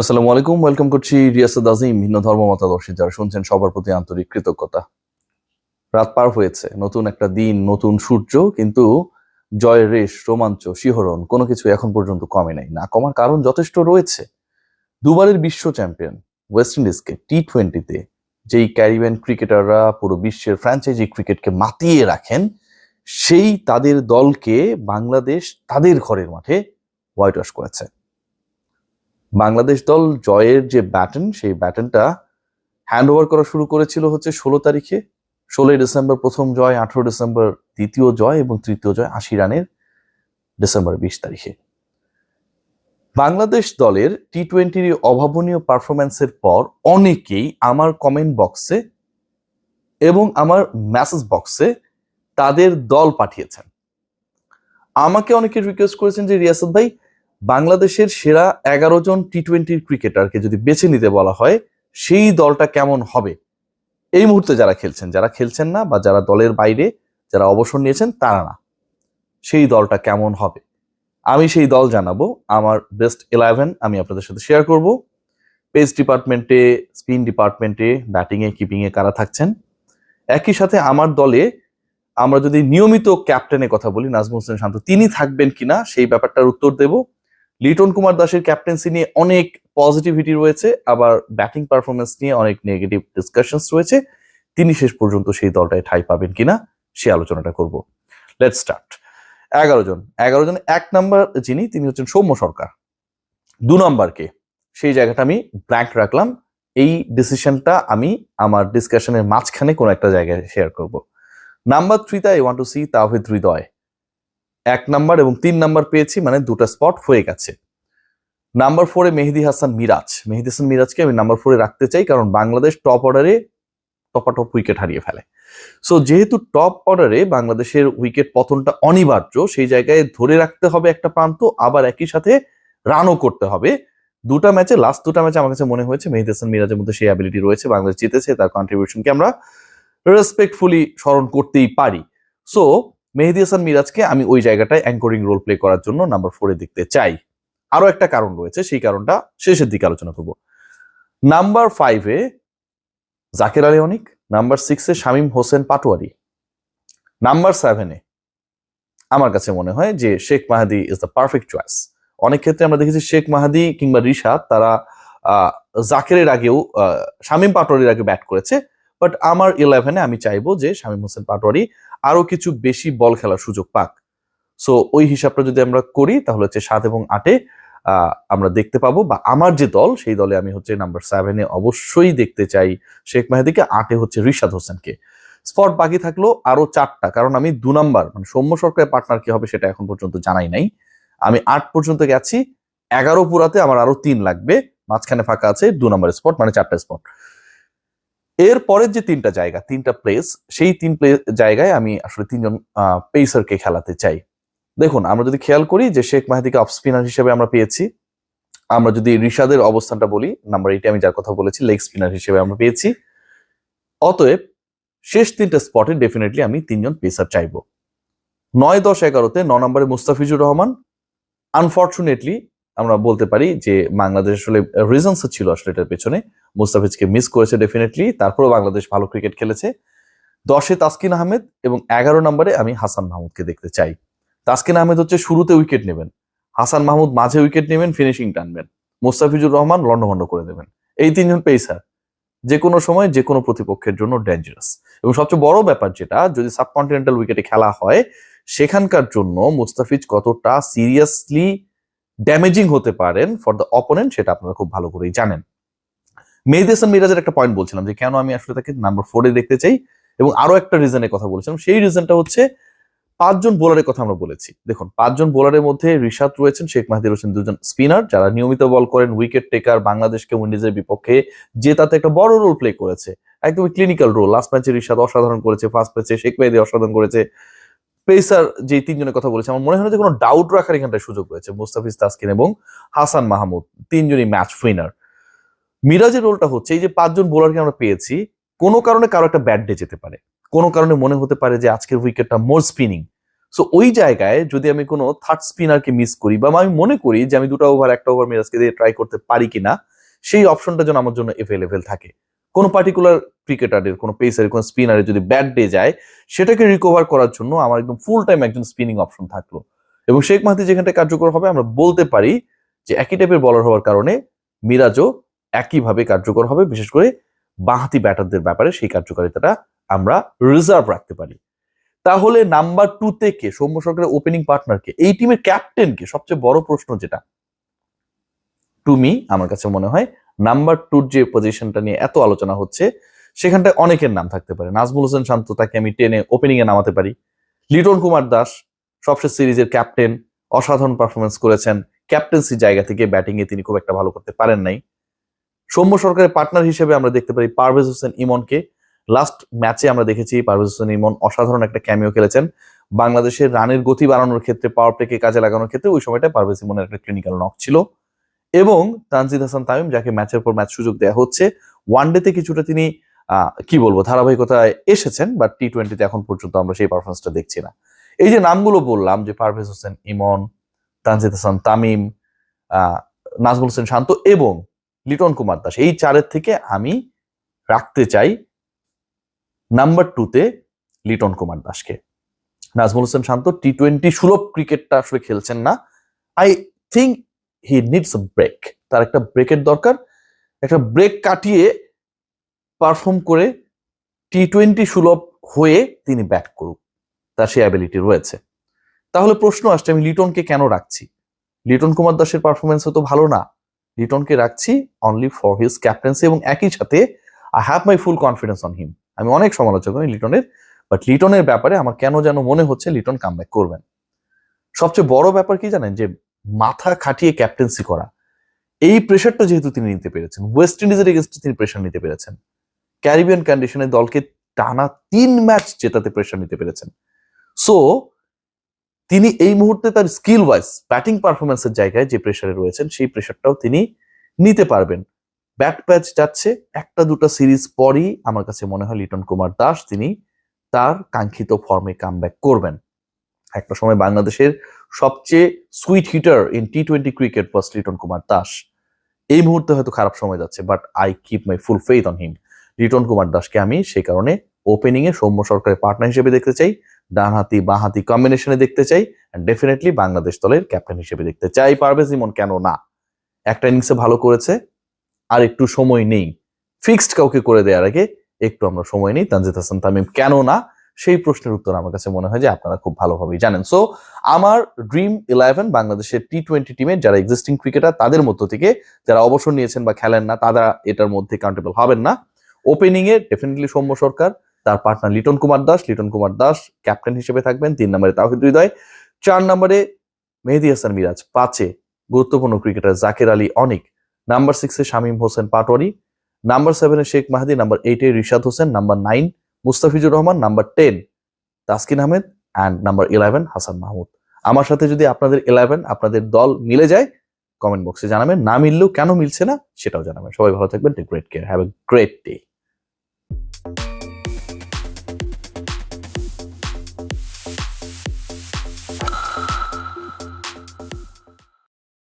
আসসালামু আলাইকুম, ওয়েলকাম করছি রিয়াসাদ আজিম ভিন্ন ধর্ম মতাদর্শী, যারা শুনছেন সবার প্রতি আন্তরিক কৃতজ্ঞতা। রাত পার হয়েছে, নতুন একটা দিন, নতুন সূর্য, কিন্তু জয়ের রেশ, রোমাঞ্চ, শিহরণ, কোনো কিছু এখন পর্যন্ত কমে নাই। না কমার কারণ যথেষ্ট রয়েছে। দুবারের বিশ্ব চ্যাম্পিয়ন, ওয়েস্ট ইন্ডিজকে টি টোয়েন্টিতে যেই ক্যারিবিয়ান ক্রিকেটাররা পুরো বিশ্বের ফ্র্যাঞ্চাইজি ক্রিকেটকে মাতিয়ে রাখেন, সেই তাদের দলকে বাংলাদেশ তাদের ঘরের মাঠে হোয়াইট ওয়াশ করেছে। বাংলাদেশ দল জয়ের যে ব্যাটন সেই ব্যাটনটা হ্যান্ড ওভার করা শুরু করেছিল হচ্ছে ষোলো তারিখে। ষোলোই ডিসেম্বর প্রথম জয়, আঠারো ডিসেম্বর দ্বিতীয় জয় এবং তৃতীয় জয় আশি রানের ডিসেম্বর বিশ তারিখে। বাংলাদেশ দলের টি টোয়েন্টির অভাবনীয় পারফরম্যান্সের পর অনেকেই আমার কমেন্ট বক্সে এবং আমার মেসেজ বক্সে তাদের দল পাঠিয়েছেন। আমাকে অনেকে রিকোয়েস্ট করেছেন যে, রিয়াসত ভাই বাংলাদেশের সেরা এগারো জন টি টোয়েন্টির ক্রিকেটারকে যদি বেছে নিতে বলা হয়, সেই দলটা কেমন হবে? এই মুহূর্তে যারা খেলছেন যারা খেলছেন না বা যারা দলের বাইরে যারা অবসর নিয়েছেন, তারা না। সেই দলটা কেমন হবে? আমি সেই দল জানাব। আমার বেস্ট ইলেভেন আমি আপনাদের সাথে শেয়ার করব। পেস ডিপার্টমেন্টে স্পিন ডিপার্টমেন্টে ব্যাটিংয়ে কিপিংয়ে কারা থাকছেন? একই সাথে আমার দলে আমরা যদি নিয়মিত ক্যাপ্টেনের কথা বলি, নাজমুল হোসেন শান্ত, তিনি থাকবেন কিনা, সেই ব্যাপারটার উত্তর দেব। লিটন কুমার দাসের ক্যাপ্টেন্সি নিয়ে অনেক পজিটিভিটি রয়েছে, আবার ব্যাটিং পারফরমেন্স নিয়ে অনেক নেগেটিভ ডিসকাশনস রয়েছে। তিনি শেষ পর্যন্ত সেই দলটায় ঠাই পাবেন কিনা সে আলোচনাটা করব। লেট স্টার্ট এগারো জন। এগারো জন, এক নাম্বার যিনি, তিনি হচ্ছেন সৌম্য সরকার। দু নাম্বারকে সেই জায়গাটা আমি ব্ল্যাঙ্ক রাখলাম। এই ডিসিশনটা আমি আমার ডিসকাশনের মাঝখানে কোনো একটা জায়গায় শেয়ার করব। নাম্বার থ্রিতে I want to see Tawhid Hridoy এক নাম্বার এবং তিন নাম্বার পেয়েছি মানে দুটো স্পট হয়ে গেছে। নাম্বার ফোরে মেহেদি হাসান মিরাজ। মেহেদি হাসান মিরাজকে আমি নাম্বার ফোরে রাখতে চাই, কারণ বাংলাদেশ টপ অর্ডারে টপাটপ উইকেট হারিয়ে ফেলে। সো যেহেতু টপ অর্ডারে বাংলাদেশের উইকেট পতনটা অনিবার্য, সেই জায়গায় ধরে রাখতে হবে একটা প্রান্ত, আবার একই সাথে রানও করতে হবে। দুটা ম্যাচে লাস্ট দুটা ম্যাচে আমার কাছে মনে হয়েছে মেহেদি হাসান মিরাজের মধ্যে সেই অ্যাবিলিটি রয়েছে, বাংলাদেশ জিতেছে, তার কন্ট্রিবিউশনকে আমরা রেসপেক্টফুলি স্মরণ করতেই পারি। সো মেহেদি হাসান মিরাজকে আমি ওই জায়গাটায় অ্যাঙ্করিং রোল প্লে করার জন্য নাম্বার ফোরে দেখতে চাই। আরও একটা কারণ রয়েছে, সেই কারণটা শেষের দিকে আলোচনা করব। নাম্বার ফাইভে জাকের আলী অনিক নাম্বার সিক্সে শামীম হোসেন পাটোয়ারি। নাম্বার সেভেনে আমার কাছে মনে হয় যে Sheikh Mahedi is the perfect choice অনেক ক্ষেত্রে আমরা দেখেছি শেখ মাহাদি কিংবা রিশাদ তারা জাকেরের আগেও শামীম পাটোয়ারির আগে ব্যাট করেছে। বাট আমার ইলেভেনে আমি চাইব যে শামীম হোসেন পাটোয়ারি আরও কিছু বেশি বল খেলার সুযোগ পাক। সো ওই হিসাবটা যদি আমরা করি, তাহলে হচ্ছে সাত এবং আটে আমরা দেখতে পাবো বা আমার যে দল, সেই দলে আমি হচ্ছে নাম্বার সেভেনে অবশ্যই দেখতে চাই শেখ মেহেদিকে, আটে হচ্ছে রিশাদ হোসেনকে। স্পট বাকি থাকল আরও চারটা, কারণ আমি দু নাম্বার মানে সৌম্য সরকারের পার্টনার কি হবে সেটা এখন পর্যন্ত জানাই নাই। আমি আট পর্যন্ত গেছি, এগারো পুরাতে আমার আরও তিন লাগবে, মাঝখানে ফাঁকা আছে, দু নম্বর স্পট মানে চারটা স্পট এর পরের যে তিনটা জায়গা, তিনটা প্লেস সেই তিন প্লে জায়গায় আমি আসলে তিনজন পেসারকে খেলাতে চাই। দেখুন, আমরা যদি খেয়াল করি যে শেখ মাহাদিকে অফ স্পিনার হিসেবে আমরা পেয়েছি, আমরা যদি রিশাদের অবস্থানটা বলি নাম্বার এইটে আমি যার কথা বলেছি লেগ স্পিনার হিসেবে আমরা পেয়েছি। অতএব, শেষ তিনটা স্পটে ডেফিনেটলি আমি তিনজন পেসার চাইব। নয় দশ এগারোতে ন নম্বরে মুস্তাফিজুর রহমান। আনফর্চুনেটলি আমরা বলতে পারি যে বাংলাদেশ আসলে রিজনস ছিল আসলে এটার পেছনে। মুস্তাফিজকে মিস করেছে ডেফিনেটলি তারপরেও বাংলাদেশ ভালো ক্রিকেট খেলেছে। দশে তাসকিন আহমেদ এবং এগারো নম্বরে আমি হাসান মাহমুদকে দেখতে চাই। তাসকিন আহমেদ হচ্ছে শুরুতে উইকেট নেবেন। হাসান মাহমুদ মাঝে উইকেট নেবেন ফিনিশিং টানবেন। মুস্তাফিজুর রহমান লন্ডভন্ড করে দেবেন। এই তিনজন পেসার যে কোনো সময়, যে কোনো প্রতিপক্ষের জন্য ডেঞ্জারাস এবং সবচেয়ে বড় ব্যাপার যেটা, যদি সাবকন্টিনেন্টাল উইকেটে খেলা হয়, সেখানকার জন্য মুস্তাফিজ কতটা সিরিয়াসলি ড্যামেজিং হতে পারেন ফর দ্য অপোনেন্ট সেটা আপনারা খুব ভালো করেই জানেন। মেহেদি হাসান মিরাজের একটা পয়েন্ট বলছিলাম যে, কেন আমি আসলে তাকে নাম্বার ফোরে দেখতে চাই? এবং আরও একটা রিজনের কথা বলেছিলাম। সেই রিজনটা হচ্ছে পাঁচজন বোলারের কথা আমরা বলেছি। দেখুন, পাঁচজন বোলারের মধ্যে রিশাদ রয়েছেন, শেখ মাহাদি রয়েছেন দুজন স্পিনার যারা নিয়মিত বল করেন উইকেট টেকার বাংলাদেশকে উইন্ডিজের বিপক্ষে যে তাতে একটা বড় রোল প্লে করেছে। একদমই ক্লিনিক্যাল রোল লাস্ট ম্যাচে রিশাদ অসাধারণ করেছে ফার্স্ট ম্যাচে শেখ মেহেদি অসাধারণ করেছে। পেসার যে তিনজনের কথা বলেছে, আমার মনে হয় যে কোনো ডাউট রাখার এখানটায় সুযোগ রয়েছে। মুস্তাফিজ তাসকিন এবং হাসান মাহমুদ, তিনজনই ম্যাচ উইনার মিরাজের রোলটা হচ্ছে, এই যে পাঁচজন বোলারকে আমরা পেয়েছি, কোনো কারণে কারও একটা ব্যাড ডে যেতে পারে। কোনো কারণে মনে হতে পারে যে আজকের উইকেটটা মোর স্পিনিং সো ওই জায়গায় যদি আমি কোনো থার্ড স্পিনারকে মিস করি, বা আমি মনে করি যে আমি দুটো ওভার একটা ওভার মিরাজকে দিয়ে ট্রাই করতে পারি কিনা, সেই অপশনটা যেন আমার জন্য এভেলেবেল থাকে। কোনো পার্টিকুলার ক্রিকেটারের কোনো পেসারের কোনো স্পিনারের যদি ব্যাড ডে যায়, সেটাকে রিকভার করার জন্য আমার একদম ফুল টাইম একজন স্পিনিং অপশন থাকল। এবং শেখ মাহাদি যেখানটা কার্যকর হবে, আমরা বলতে পারি যে একই টাইপের বলার হওয়ার কারণে মিরাজও একইভাবে কার্যকর হবে। বিশেষ করে বাঁহাতি ব্যাটারদের ব্যাপারে সেই কার্যকারিতাটা আমরা রিজার্ভ রাখতে পারি। তাহলে নাম্বার টু থেকে সৌম্য সরকারের ওপেনিং পার্টনারকে এই টিমের ক্যাপ্টেনকে সবচেয়ে বড় প্রশ্ন যেটা। টুমি আমার কাছে মনে হয় নাম্বার টুর যে পজিশনটা নিয়ে এত আলোচনা হচ্ছে, সেখানটায় অনেকের নাম থাকতে পারে। নাজমুল হোসেন শান্ত তাকে আমি টেনে ওপেনিং এ নামাতে পারি। লিটন কুমার দাস সবশেষ সিরিজের ক্যাপ্টেন অসাধারণ পারফরমেন্স করেছেন। ক্যাপ্টেন্সি জায়গা থেকে ব্যাটিং এ তিনি খুব একটা ভালো করতে পারেন নাই। সৌম্য সরকারের পার্টনার হিসেবে আমরা দেখতে পারি পারভেজ হোসেন ইমনকে। লাস্ট ম্যাচে আমরা দেখেছি পারভেজ হোসেন ইমন অসাধারণ একটা ক্যামিও খেলেছেন। বাংলাদেশের রানের গতি বাড়ানোর ক্ষেত্রে পাওয়ার প্লেকে কাজে লাগানোর ক্ষেত্রে ওই সময়টা পারভেজ ইমনের একটা ক্লিনিক্যাল নক ছিল। এবং তানজিদ হাসান তামিম, যাকে ম্যাচের পর ম্যাচ সুযোগ দেওয়া হচ্ছে ওয়ানডেতে কিছুটা তিনি কি বলব, ধারাবাহিকতায় এসেছেন বাট টি টোয়েন্টিতে এখন পর্যন্ত আমরা সেই পারফরমেন্সটা দেখছি না। এই যে নামগুলো বললাম, যে পারভেজ হোসেন ইমন, তানজিদ হাসান তামিম নাজমুল হোসেন শান্ত এবং লিটন কুমার দাস। এই চারের থেকে আমি রাখতে চাই নাম্বার টুতে লিটন কুমার দাসকে। নাজমুল হোসেন শান্ত টি টোয়েন্টি সুলভ ক্রিকেটটা আসলে খেলছেন না। I think he needs break তার একটা ব্রেকের দরকার। একটা ব্রেক কাটিয়ে পারফর্ম করে টি টোয়েন্টি সুলভ হয়ে তিনি ব্যাট করুক। তার সেই অ্যাবিলিটি রয়েছে। তাহলে প্রশ্ন আসছে, আমি লিটনকে কেন রাখছি? লিটন কুমার দাসের পারফরমেন্স তো ভালো না। লিটনকে রাখছি অনলি ফর হিজ ক্যাপ্টেন্সি এবং একই সাথে I have my full confidence on him আমি অনেক সমালোচক আমি লিটনের বাট লিটনের ব্যাপারে আমার কেন যেন মনে হচ্ছে লিটন কামব্যাক করবেন। সবচেয়ে বড় ব্যাপার কি জানেন? যে মাথা খাটিয়ে ক্যাপ্টেন্সি করা। এই প্রেশারটা যেহেতু তিনি নিতে পেরেছেন ওয়েস্ট ইন্ডিজের এগেনস্টে তিনি প্রেশার নিতে পেরেছেন। ক্যারিবিয়ান কন্ডিশনে দলকে টানা তিন ম্যাচ জেতাতে প্রেশার নিতে পেরেছেন। সো তিনি এই মুহূর্তে তার স্কিল ওয়াইজ ব্যাটিং পারফরমেন্সের জায়গায় যে প্রেশারে রয়েছেন, সেই প্রেশারটাও তিনি নিতে পারবেন। ব্যাট প্যাচ যাচ্ছে, একটা দুটো সিরিজ পরই আমার কাছে মনে হয় লিটন কুমার দাস তিনি তার কাঙ্ক্ষিত ফর্মে কামব্যাক করবেন। একটা সময় বাংলাদেশের সবচেয়ে sweet hitter in T twenty cricket was Liton Kumar Das. এই মুহূর্তে হয়তো খারাপ সময় যাচ্ছে but I keep my full faith on him Liton Kumar দাসকে আমি সেই কারণে ওপেনিং এ সৌম্য সরকারের পার্টনার হিসেবে দেখতে চাই। ডানহাতি, বাঁহাতি কম্বিনেশনে দেখতে চাই ডেফিনেটলি বাংলাদেশ দলের ক্যাপ্টেন হিসেবে দেখতে চাই পারভেজ ইমন, কেন না? একটা ইনিংসে ভালো করেছে, আর একটু সময় নেই। ফিক্সড কাউকে করে দেওয়ার আগে একটু আমরা সময় নেই। তানজিদ হাসান তামিম, কেন না? সেই প্রশ্নের উত্তর আমার কাছে মনে হয় যে আপনারা খুব ভালোভাবেই জানেন। সো আমার ড্রিম ইলেভেন বাংলাদেশের টি টোয়েন্টি টিমের যারা এক্সিস্টিং ক্রিকেটার তাদের মধ্য থেকে যারা অবসর নিয়েছেন বা খেলেন না, তারা এটার মধ্যে কাউন্টেবল হবেন না। ওপেনিং এ ডেফিনেটলি সৌম্য সরকার তার পার্টনার লিটন কুমার দাস। লিটন কুমার দাস ক্যাপ্টেন হিসেবে থাকবেন। তিন নম্বরে তাহিদ হৃদয়। চার নম্বরে মেহেদি হাসান মিরাজ। পাঁচে গুরুত্বপূর্ণ ক্রিকেটার জাকির আলী অনিক। নাম্বার সিক্সে শামীম হোসেন পাটোয়ারি। নাম্বার সেভেনে শেখ মাহাদি। নাম্বার এইটে Rishad Hossain. Number nine Mustafizur Rahman. Number ten Taskin Ahmed and number eleven Hasan Mahmud. আমার সাথে যদি আপনাদের ইলেভেন আপনাদের দল মিলে যায় কমেন্ট বক্সে জানাবেন। না মিললেও কেন মিলছে না, সেটাও জানাবেন। সবাই ভালো থাকবেন। Great care have a great day